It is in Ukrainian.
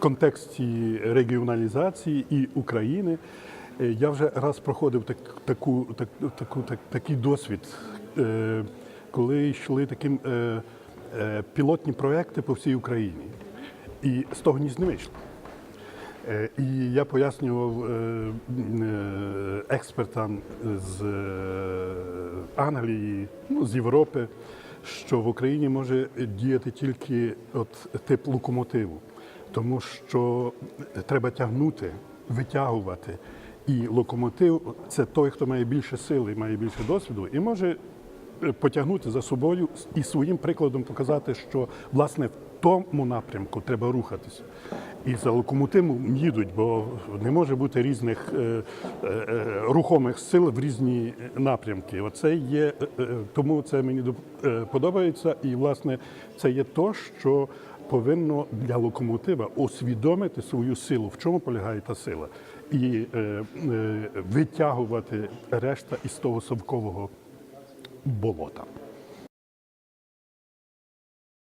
контексті регіоналізації і України. Е, Я вже раз проходив так, таку, так, таку, так, такий досвід, е, коли йшли такі е, пілотні проекти по всій Україні. І з того ніч не вийшло. І я пояснював експертам з Англії, ну, з Європи, що в Україні може діяти тільки от тип локомотиву, тому що треба тягнути, витягувати. І локомотив це той, хто має більше сили, має більше досвіду і може е, потягнути за собою і своїм прикладом показати, що власне в тому напрямку треба рухатися. І за локомотивом їдуть, бо не може бути різних е, е, е, рухомих сил в різні напрямки. Оце є е, е, тому це мені подобається, і власне це є то, що повинно для локомотива усвідомити свою силу, в чому полягає та сила, і е, е, витягувати решта із того совкового болота.